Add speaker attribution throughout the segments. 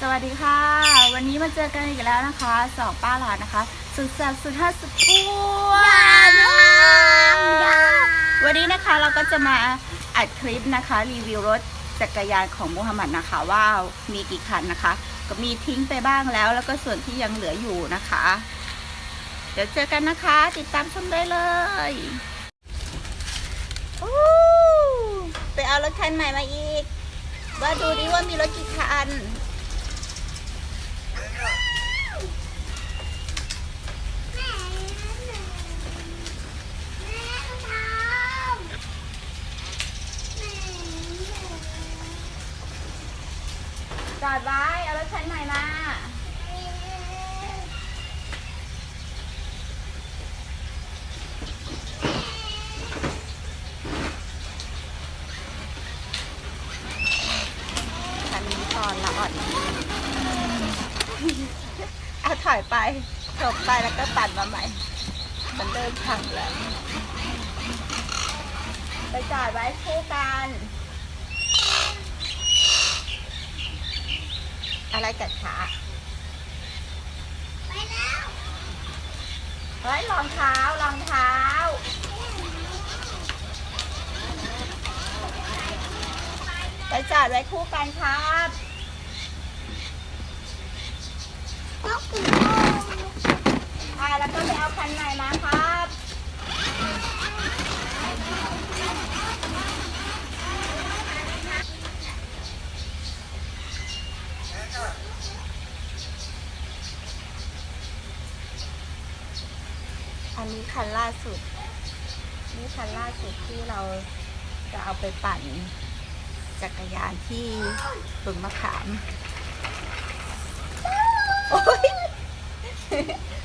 Speaker 1: สวัสดีค่ะ วันนี้มาเจอกันอีกแล้วนะคะสองป้าหลานนะคะ สุดแซ่บสุดฮัสสุดอ้วนวันนี้นะคะเราก็จะมาอัดคลิปนะคะ รีวิวรถจักรยานของมูฮัมหมัดนะคะว่ามีกี่คันนะคะ ก็มีทิ้งไปบ้างแล้ว แล้วก็ส่วนที่ยังเหลืออยู่นะคะ เดี๋ยวเจอกันนะคะ ติดตามชมได้เลยไปเอารถคันใหม่มาอีกว่าดูดิว่ามีรถกี่คัน จอดไว้ เอารถคันใหม่มาคันนี้ก่อนละอ่อน เอาถอยไปถบไปแล้วก็ปั่นมาใหม่ มันเริ่มพังแล้ว ไปจอดไว้คู่กัน อะไรกัดขา
Speaker 2: ไปแล้ว
Speaker 1: เฮ้ยรองเท้ารองเท้าไปจอดไว้คู่กันครับ
Speaker 2: นกกิน
Speaker 1: อ่าแล้วก็ไปเอาคันใหม่มาครับ อันนี้คันล่าสุด นี่คันล่าสุดที่เราจะเอาไปปั่นจักรยานที่บึงมะขาม โอ๊ย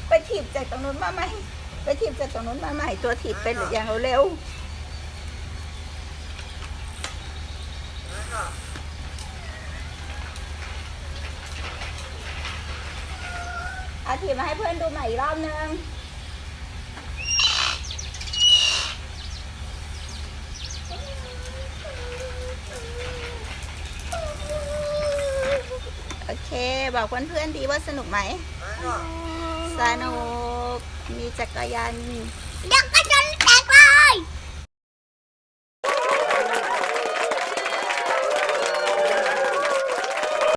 Speaker 1: ไปถีบจากตรงนู้นมาใหม่ ไปถีบจากตรงนู้นมาใหม่ ตัวถีบเป็นอยังเร็วเอาถีบมาให้เพื่อนดูใหม่อีกรอบนึง โอเค บอกเพื่อนๆดีว่าสนุกไหม สนุก มีจักรยาน
Speaker 2: เด็กก็จะ